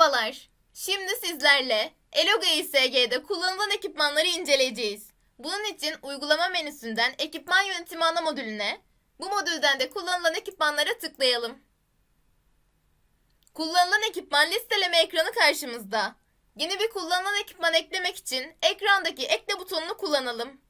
Merhabalar. Şimdi sizlerle Eloga İSG'de kullanılan ekipmanları inceleyeceğiz. Bunun için uygulama menüsünden ekipman yönetimi ana modülüne, bu modülden de kullanılan ekipmanlara tıklayalım. Kullanılan ekipman listeleme ekranı karşımızda. Yeni bir kullanılan ekipman eklemek için ekrandaki ekle butonunu kullanalım.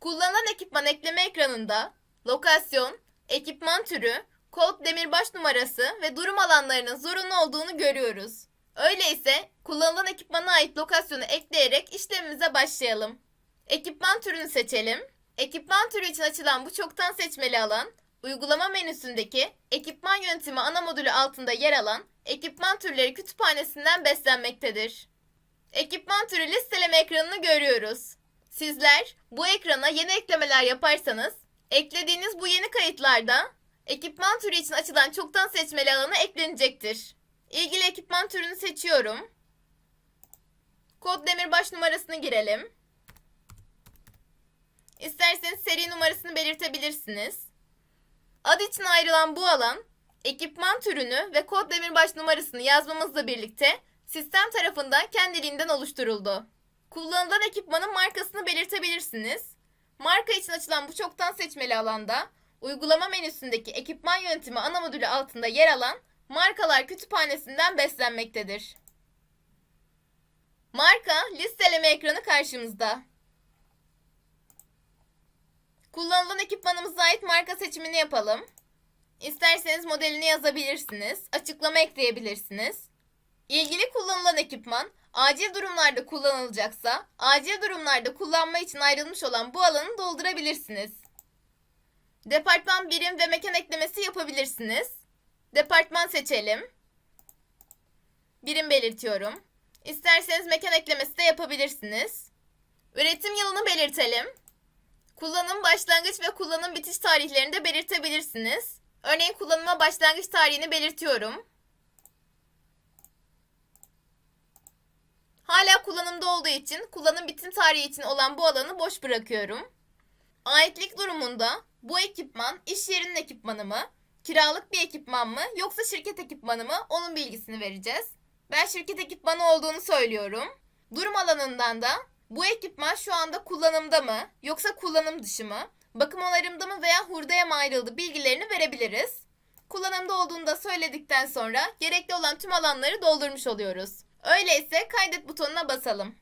Kullanılan ekipman ekleme ekranında lokasyon, ekipman türü, kod demirbaş numarası ve durum alanlarının zorunlu olduğunu görüyoruz. Öyleyse kullanılan ekipmana ait lokasyonu ekleyerek işlemimize başlayalım. Ekipman türünü seçelim. Ekipman türü için açılan bu çoktan seçmeli alan, uygulama menüsündeki ekipman yönetimi ana modülü altında yer alan ekipman türleri kütüphanesinden beslenmektedir. Ekipman türü listeleme ekranını görüyoruz. Sizler bu ekrana yeni eklemeler yaparsanız, eklediğiniz bu yeni kayıtlarda ekipman türü için açılan çoktan seçmeli alana eklenecektir. İlgili ekipman türünü seçiyorum. Kod demirbaş numarasını girelim. İsterseniz seri numarasını belirtebilirsiniz. Ad için ayrılan bu alan, ekipman türünü ve kod demirbaş numarasını yazmamızla birlikte sistem tarafından kendiliğinden oluşturuldu. Kullanılan ekipmanın markasını belirtebilirsiniz. Marka için açılan bu çoktan seçmeli alanda uygulama menüsündeki ekipman yönetimi ana modülü altında yer alan markalar kütüphanesinden beslenmektedir. Marka listeleme ekranı karşımızda. Kullanılan ekipmanımıza ait marka seçimini yapalım. İsterseniz modelini yazabilirsiniz, açıklama ekleyebilirsiniz. İlgili kullanılan ekipman acil durumlarda kullanılacaksa, acil durumlarda kullanma için ayrılmış olan bu alanı doldurabilirsiniz. Departman birim ve mekan eklemesi yapabilirsiniz. Departman seçelim. Birim belirtiyorum. İsterseniz mekan eklemesi de yapabilirsiniz. Üretim yılını belirtelim. Kullanım başlangıç ve kullanım bitiş tarihlerini de belirtebilirsiniz. Örneğin kullanıma başlangıç tarihini belirtiyorum. Hala kullanımda olduğu için kullanım bitim tarihi için olan bu alanı boş bırakıyorum. Aitlik durumunda bu ekipman iş yerinin ekipmanı mı, kiralık bir ekipman mı yoksa şirket ekipmanı mı onun bilgisini vereceğiz. Ben şirket ekipmanı olduğunu söylüyorum. Durum alanından da bu ekipman şu anda kullanımda mı yoksa kullanım dışı mı, bakım onarımda mı veya hurdaya mı ayrıldı bilgilerini verebiliriz. Kullanımda olduğunu da söyledikten sonra gerekli olan tüm alanları doldurmuş oluyoruz. Öyleyse kaydet butonuna basalım.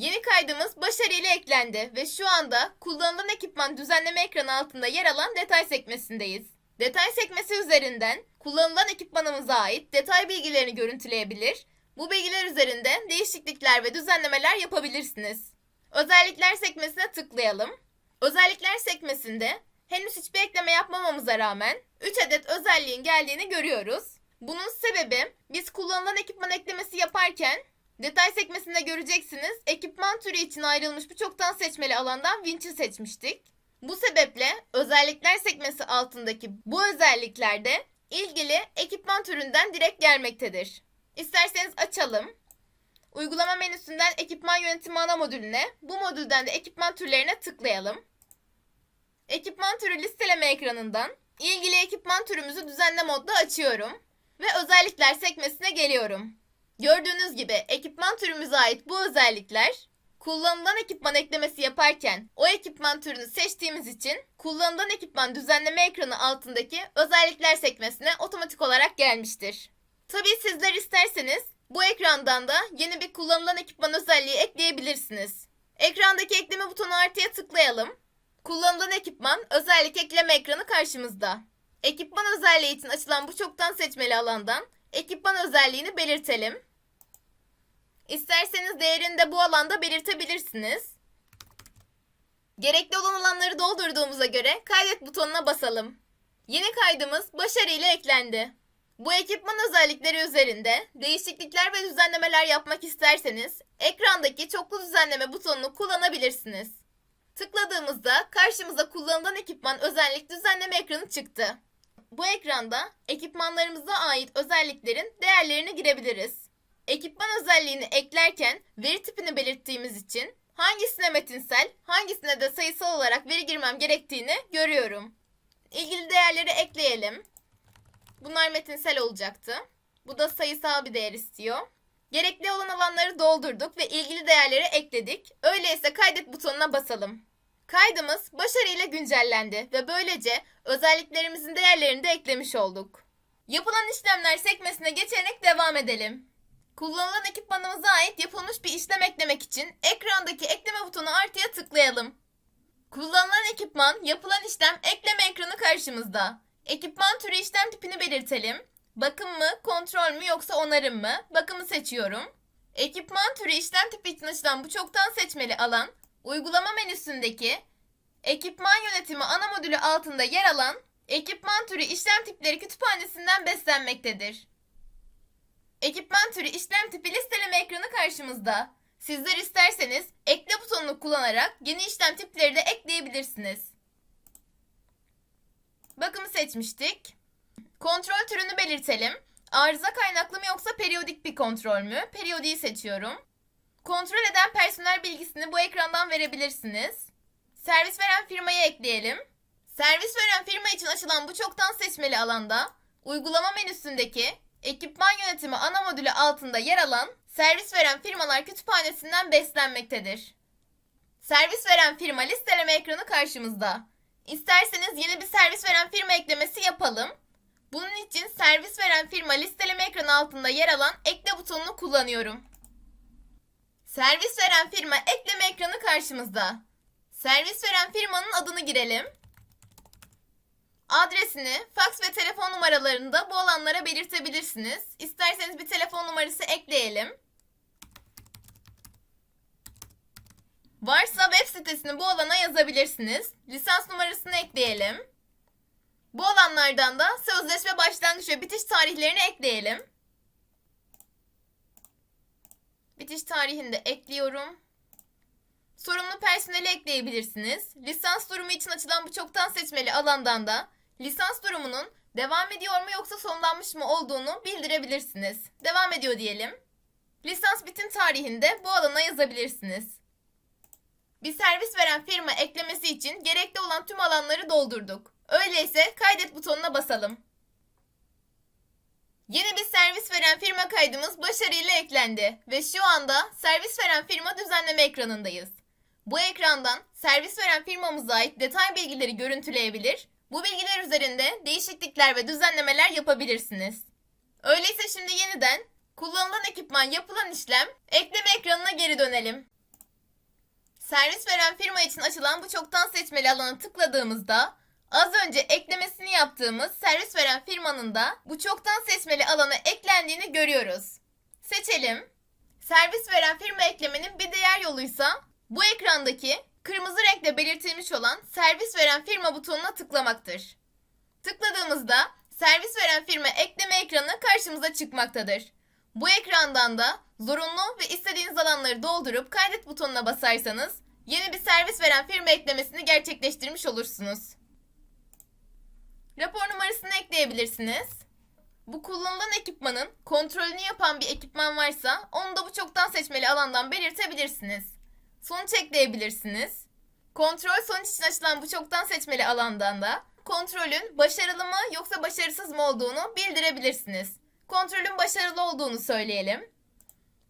Yeni kaydımız başarıyla eklendi ve şu anda kullanılan ekipman düzenleme ekranı altında yer alan detay sekmesindeyiz. Detay sekmesi üzerinden kullanılan ekipmanımıza ait detay bilgilerini görüntüleyebilir, bu bilgiler üzerinde değişiklikler ve düzenlemeler yapabilirsiniz. Özellikler sekmesine tıklayalım. Özellikler sekmesinde henüz hiçbir ekleme yapmamamıza rağmen 3 adet özelliğin geldiğini görüyoruz. Bunun sebebi biz kullanılan ekipman eklemesi yaparken detay sekmesinde göreceksiniz ekipman türü için ayrılmış bu çoktan seçmeli alandan Winch'i seçmiştik. Bu sebeple özellikler sekmesi altındaki bu özelliklerde ilgili ekipman türünden direkt gelmektedir. İsterseniz açalım. Uygulama menüsünden ekipman yönetimi ana modülüne, bu modülden de ekipman türlerine tıklayalım. Ekipman türü listeleme ekranından ilgili ekipman türümüzü düzenle modda açıyorum ve özellikler sekmesine geliyorum. Gördüğünüz gibi ekipman türümüze ait bu özellikler kullanılan ekipman eklemesi yaparken o ekipman türünü seçtiğimiz için kullanılan ekipman düzenleme ekranı altındaki özellikler sekmesine otomatik olarak gelmiştir. Tabii sizler isterseniz bu ekrandan da yeni bir kullanılan ekipman özelliği ekleyebilirsiniz. Ekrandaki ekleme butonu artıya tıklayalım. Kullanılan ekipman özellik ekleme ekranı karşımızda. Ekipman özelliği için açılan bu çoktan seçmeli alandan ekipman özelliğini belirtelim. İsterseniz değerini de bu alanda belirtebilirsiniz. Gerekli olan alanları doldurduğumuza göre kaydet butonuna basalım. Yeni kaydımız başarıyla eklendi. Bu ekipman özellikleri üzerinde değişiklikler ve düzenlemeler yapmak isterseniz ekrandaki çoklu düzenleme butonunu kullanabilirsiniz. Tıkladığımızda karşımıza kullanılan ekipman özellik düzenleme ekranı çıktı. Bu ekranda ekipmanlarımıza ait özelliklerin değerlerini girebiliriz. Ekipman özelliğini eklerken veri tipini belirttiğimiz için hangisine metinsel, hangisine de sayısal olarak veri girmem gerektiğini görüyorum. İlgili değerleri ekleyelim. Bunlar metinsel olacaktı. Bu da sayısal bir değer istiyor. Gerekli olan alanları doldurduk ve ilgili değerleri ekledik. Öyleyse kaydet butonuna basalım. Kaydımız başarıyla güncellendi ve böylece özelliklerimizin değerlerini de eklemiş olduk. Yapılan işlemler sekmesine geçerek devam edelim. Kullanılan ekipmanımıza ait yapılmış bir işlem eklemek için ekrandaki ekleme butonu artıya tıklayalım. Kullanılan ekipman, yapılan işlem ekleme ekranı karşımızda. Ekipman türü işlem tipini belirtelim. Bakım mı, kontrol mü yoksa onarım mı? Bakımı seçiyorum. Ekipman türü işlem tipi için açılan bu çoktan seçmeli alan, uygulama menüsündeki ekipman yönetimi ana modülü altında yer alan ekipman türü işlem tipleri kütüphanesinden beslenmektedir. Ekipman türü işlem tipi listeleme ekranı karşımızda. Sizler isterseniz ekle butonunu kullanarak yeni işlem tipleri de ekleyebilirsiniz. Bakımı seçmiştik. Kontrol türünü belirtelim. Arıza kaynaklı mı yoksa periyodik bir kontrol mü? Periyodiği seçiyorum. Kontrol eden personel bilgisini bu ekrandan verebilirsiniz. Servis veren firmayı ekleyelim. Servis veren firma için açılan bu çoktan seçmeli alanda uygulama menüsündeki ekipman yönetimi ana modülü altında yer alan servis veren firmalar kütüphanesinden beslenmektedir. Servis veren firma listeleme ekranı karşımızda. İsterseniz yeni bir servis veren firma eklemesi yapalım. Bunun için servis veren firma listeleme ekranı altında yer alan ekle butonunu kullanıyorum. Servis veren firma ekleme ekranı karşımızda. Servis veren firmanın adını girelim. Adresini, faks ve telefon numaralarını da bu alanlara belirtebilirsiniz. İsterseniz bir telefon numarası ekleyelim. Varsa web sitesini bu alana yazabilirsiniz. Lisans numarasını ekleyelim. Bu alanlardan da sözleşme başlangıç ve bitiş tarihlerini ekleyelim. Bitiş tarihini de ekliyorum. Sorumlu personeli ekleyebilirsiniz. Lisans durumu için açılan bu çoktan seçmeli alandan da lisans durumunun devam ediyor mu yoksa sonlanmış mı olduğunu bildirebilirsiniz. Devam ediyor diyelim. Lisans bitim tarihinde bu alana yazabilirsiniz. Bir servis veren firma eklemesi için gerekli olan tüm alanları doldurduk. Öyleyse kaydet butonuna basalım. Yeni bir servis veren firma kaydımız başarıyla eklendi ve şu anda servis veren firma düzenleme ekranındayız. Bu ekrandan servis veren firmamıza ait detay bilgileri görüntüleyebilir, bu bilgiler üzerinde değişiklikler ve düzenlemeler yapabilirsiniz. Öyleyse şimdi yeniden kullanılan ekipman yapılan işlem ekleme ekranına geri dönelim. Servis veren firma için açılan bu çoktan seçmeli alana tıkladığımızda az önce eklemesini yaptığımız servis veren firmanın da bu çoktan seçmeli alana eklendiğini görüyoruz. Seçelim. Servis veren firma eklemenin bir diğer yoluysa bu ekrandaki kırmızı renkle belirtilmiş olan servis veren firma butonuna tıklamaktır. Tıkladığımızda servis veren firma ekleme ekranı karşımıza çıkmaktadır. Bu ekrandan da zorunlu ve istediğiniz alanları doldurup kaydet butonuna basarsanız yeni bir servis veren firma eklemesini gerçekleştirmiş olursunuz. Rapor numarasını ekleyebilirsiniz. Bu kullanılan ekipmanın kontrolünü yapan bir ekipman varsa onu da bu çoktan seçmeli alandan belirtebilirsiniz. Sonuç ekleyebilirsiniz. Kontrol sonuç için açılan bu çoktan seçmeli alandan da kontrolün başarılı mı yoksa başarısız mı olduğunu bildirebilirsiniz. Kontrolün başarılı olduğunu söyleyelim.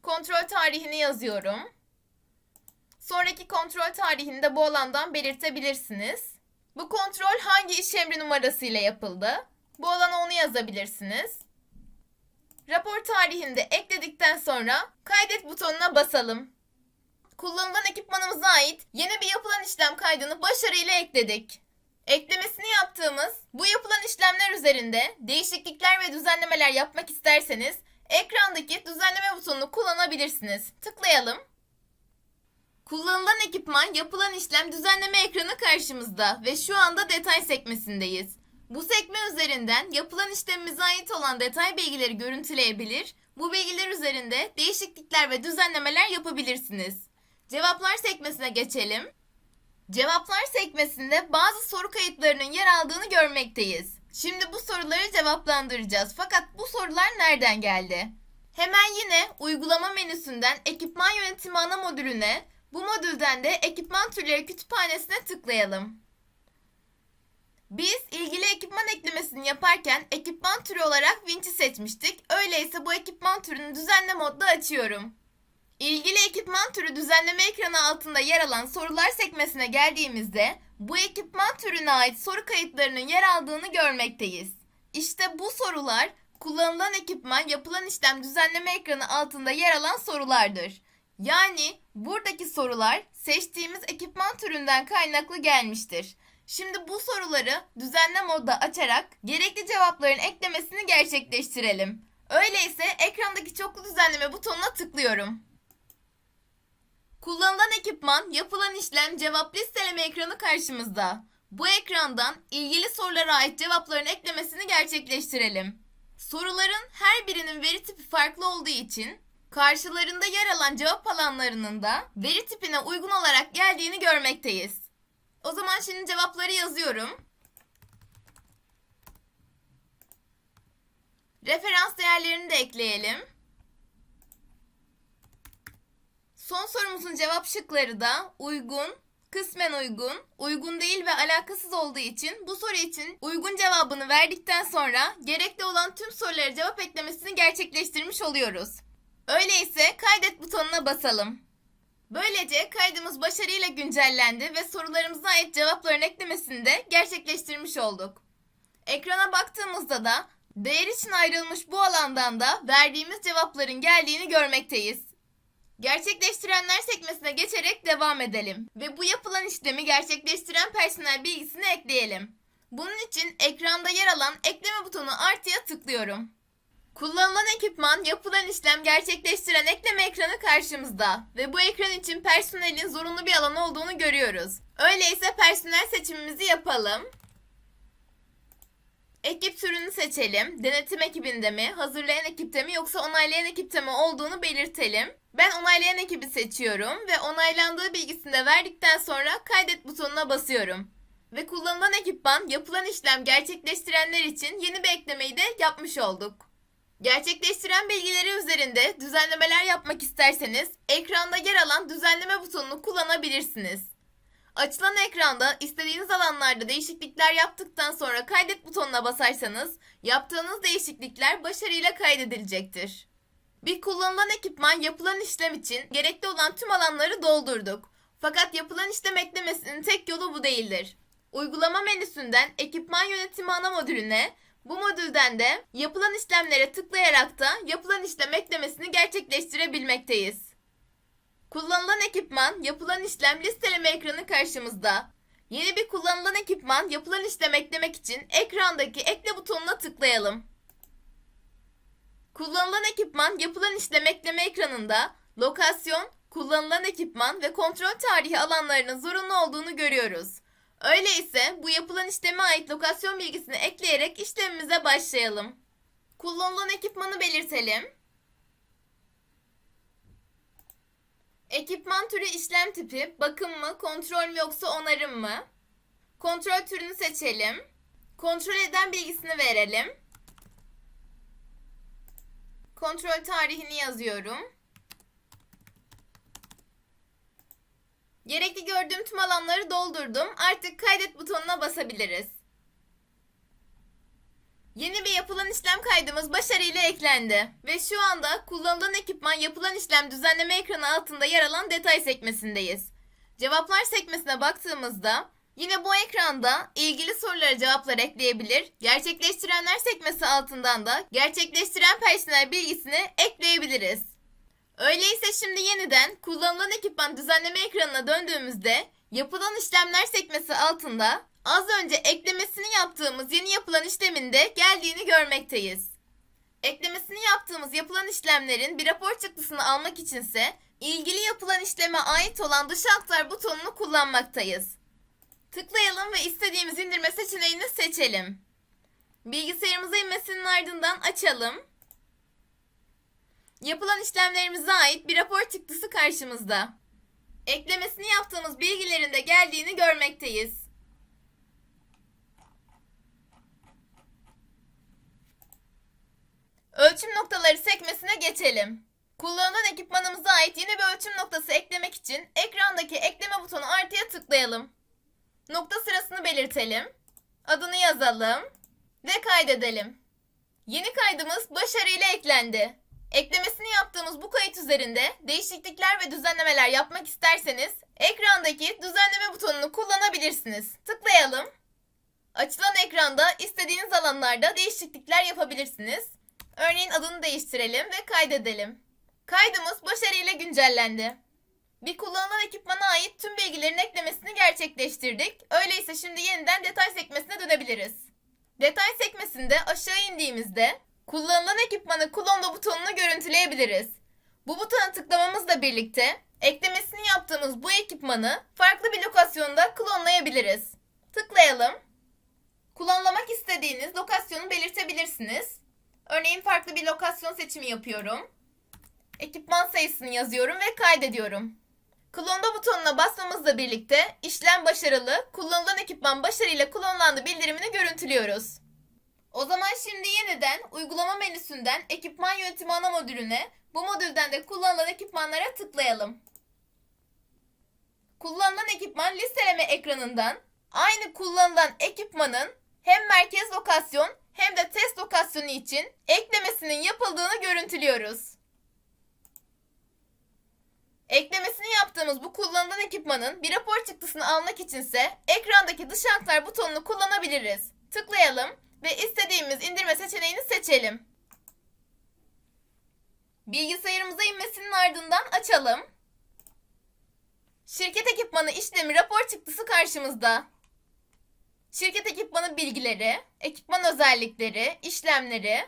Kontrol tarihini yazıyorum. Sonraki kontrol tarihini de bu alandan belirtebilirsiniz. Bu kontrol hangi iş emri numarasıyla yapıldı? Bu alana onu yazabilirsiniz. Rapor tarihini de ekledikten sonra kaydet butonuna basalım. Kullanılan ekipmanımıza ait yeni bir yapılan işlem kaydını başarıyla ekledik. Eklemesini yaptığımız bu yapılan işlemler üzerinde değişiklikler ve düzenlemeler yapmak isterseniz ekrandaki düzenleme butonunu kullanabilirsiniz. Tıklayalım. Kullanılan ekipman yapılan işlem düzenleme ekranı karşımızda ve şu anda detay sekmesindeyiz. Bu sekme üzerinden yapılan işlemimize ait olan detay bilgileri görüntüleyebilir, bu bilgiler üzerinde değişiklikler ve düzenlemeler yapabilirsiniz. Cevaplar sekmesine geçelim. Cevaplar sekmesinde bazı soru kayıtlarının yer aldığını görmekteyiz. Şimdi bu soruları cevaplandıracağız. Fakat bu sorular nereden geldi? Hemen yine uygulama menüsünden ekipman yönetimi ana modülüne, bu modülden de ekipman türleri kütüphanesine tıklayalım. Biz ilgili ekipman eklemesini yaparken ekipman türü olarak vinç'i seçmiştik. Öyleyse bu ekipman türünü düzenle modda açıyorum. İlgili ekipman türü düzenleme ekranı altında yer alan sorular sekmesine geldiğimizde bu ekipman türüne ait soru kayıtlarının yer aldığını görmekteyiz. İşte bu sorular kullanılan ekipman yapılan işlem düzenleme ekranı altında yer alan sorulardır. Yani buradaki sorular seçtiğimiz ekipman türünden kaynaklı gelmiştir. Şimdi bu soruları düzenle modda açarak gerekli cevapların eklemesini gerçekleştirelim. Öyleyse ekrandaki çoklu düzenleme butonuna tıklıyorum. Kullanılan ekipman, yapılan işlem, cevap listeleme ekranı karşımızda. Bu ekrandan ilgili sorulara ait cevapların eklemesini gerçekleştirelim. Soruların her birinin veri tipi farklı olduğu için karşılarında yer alan cevap alanlarının da veri tipine uygun olarak geldiğini görmekteyiz. O zaman şimdi cevapları yazıyorum. Referans değerlerini de ekleyelim. Son sorumuzun cevap şıkları da uygun, kısmen uygun, uygun değil ve alakasız olduğu için bu soru için uygun cevabını verdikten sonra gerekli olan tüm sorulara cevap eklemesini gerçekleştirmiş oluyoruz. Öyleyse kaydet butonuna basalım. Böylece kaydımız başarıyla güncellendi ve sorularımıza ait cevapların eklemesini de gerçekleştirmiş olduk. Ekrana baktığımızda da değer için ayrılmış bu alandan da verdiğimiz cevapların geldiğini görmekteyiz. Gerçekleştirenler sekmesine geçerek devam edelim ve bu yapılan işlemi gerçekleştiren personel bilgisini ekleyelim. Bunun için ekranda yer alan ekleme butonu artıya tıklıyorum. Kullanılan ekipman yapılan işlem gerçekleştiren ekleme ekranı karşımızda ve bu ekran için personelin zorunlu bir alan olduğunu görüyoruz. Öyleyse personel seçimimizi yapalım. Ekip türünü seçelim. Denetim ekibinde mi, hazırlayan ekipte mi yoksa onaylayan ekipte mi olduğunu belirtelim. Ben onaylayan ekibi seçiyorum ve onaylandığı bilgisini de verdikten sonra kaydet butonuna basıyorum. Ve kullanılan ekipman yapılan işlem gerçekleştirenler için yeni bir eklemeyi de yapmış olduk. Gerçekleştiren bilgileri üzerinde düzenlemeler yapmak isterseniz ekranda yer alan düzenleme butonunu kullanabilirsiniz. Açılan ekranda istediğiniz alanlarda değişiklikler yaptıktan sonra kaydet butonuna basarsanız yaptığınız değişiklikler başarıyla kaydedilecektir. Bir kullanılan ekipman yapılan işlem için gerekli olan tüm alanları doldurduk. Fakat yapılan işlem eklemesinin tek yolu bu değildir. Uygulama menüsünden ekipman yönetimi ana modülüne, bu modülden de yapılan işlemlere tıklayarak da yapılan işlem eklemesini gerçekleştirebilmekteyiz. Kullanılan ekipman, yapılan işlem listeleme ekranı karşımızda. Yeni bir kullanılan ekipman, yapılan işlem eklemek için ekrandaki ekle butonuna tıklayalım. Kullanılan ekipman, yapılan işlem ekleme ekranında lokasyon, kullanılan ekipman ve kontrol tarihi alanlarının zorunlu olduğunu görüyoruz. Öyleyse bu yapılan işleme ait lokasyon bilgisini ekleyerek işlemimize başlayalım. Kullanılan ekipmanı belirtelim. Ekipman türü işlem tipi bakım mı, kontrol mü yoksa onarım mı? Kontrol türünü seçelim. Kontrol eden bilgisini verelim. Kontrol tarihini yazıyorum. Gerekli gördüğüm tüm alanları doldurdum. Artık kaydet butonuna basabiliriz. Yeni bir yapılan işlem kaydımız başarıyla eklendi ve şu anda kullanılan ekipman yapılan işlem düzenleme ekranı altında yer alan detay sekmesindeyiz. Cevaplar sekmesine baktığımızda yine bu ekranda ilgili sorulara cevaplar ekleyebilir, gerçekleştirenler sekmesi altından da gerçekleştiren personel bilgisini ekleyebiliriz. Öyleyse şimdi yeniden kullanılan ekipman düzenleme ekranına döndüğümüzde yapılan işlemler sekmesi altında az önce eklemesini yaptığımız yeni yapılan işlemin de geldiğini görmekteyiz. Eklemesini yaptığımız yapılan işlemlerin bir rapor çıktısını almak içinse ilgili yapılan işleme ait olan dış aktar butonunu kullanmaktayız. Tıklayalım ve istediğimiz indirme seçeneğini seçelim. Bilgisayarımıza inmesinin ardından açalım. Yapılan işlemlerimize ait bir rapor çıktısı karşımızda. Eklemesini yaptığımız bilgilerin de geldiğini görmekteyiz. Ölçüm noktaları sekmesine geçelim. Kullanılan ekipmanımıza ait yeni bir ölçüm noktası eklemek için ekrandaki ekleme butonu artıya tıklayalım. Nokta sırasını belirtelim. Adını yazalım ve kaydedelim. Yeni kaydımız başarıyla eklendi. Eklemesini yaptığımız bu kayıt üzerinde değişiklikler ve düzenlemeler yapmak isterseniz ekrandaki düzenleme butonunu kullanabilirsiniz. Tıklayalım. Açılan ekranda istediğiniz alanlarda değişiklikler yapabilirsiniz. Örneğin adını değiştirelim ve kaydedelim. Kaydımız başarıyla güncellendi. Bir kullanılan ekipmana ait tüm bilgilerin eklemesini gerçekleştirdik. Öyleyse şimdi yeniden detay sekmesine dönebiliriz. Detay sekmesinde aşağı indiğimizde kullanılan ekipmanı klonla butonunu görüntüleyebiliriz. Bu butona tıklamamızla birlikte eklemesini yaptığımız bu ekipmanı farklı bir lokasyonda klonlayabiliriz. Tıklayalım. Klonlamak istediğiniz lokasyonu belirtebilirsiniz. Örneğin farklı bir lokasyon seçimi yapıyorum. Ekipman sayısını yazıyorum ve kaydediyorum. Klonda butonuna basmamızla birlikte işlem başarılı, kullanılan ekipman başarıyla klonlandı bildirimini görüntülüyoruz. O zaman şimdi yeniden uygulama menüsünden ekipman yönetimi ana modülüne, bu modülden de kullanılan ekipmanlara tıklayalım. Kullanılan ekipman listeleme ekranından aynı kullanılan ekipmanın hem merkez lokasyon hem de test lokasyonu için eklemesinin yapıldığını görüntülüyoruz. Eklemesini yaptığımız bu kullanılan ekipmanın bir rapor çıktısını almak içinse ekrandaki dış aktar butonunu kullanabiliriz. Tıklayalım ve istediğimiz indirme seçeneğini seçelim. Bilgisayarımıza inmesinin ardından açalım. Şirket ekipmanı işlemi rapor çıktısı karşımızda. Şirket ekipmanı bilgileri, ekipman özellikleri, işlemleri,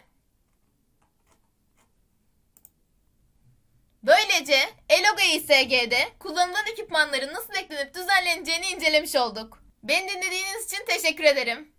Böylece Eloga İSG'de kullanılan ekipmanların nasıl eklenip düzenleneceğini incelemiş olduk. Beni dinlediğiniz için teşekkür ederim.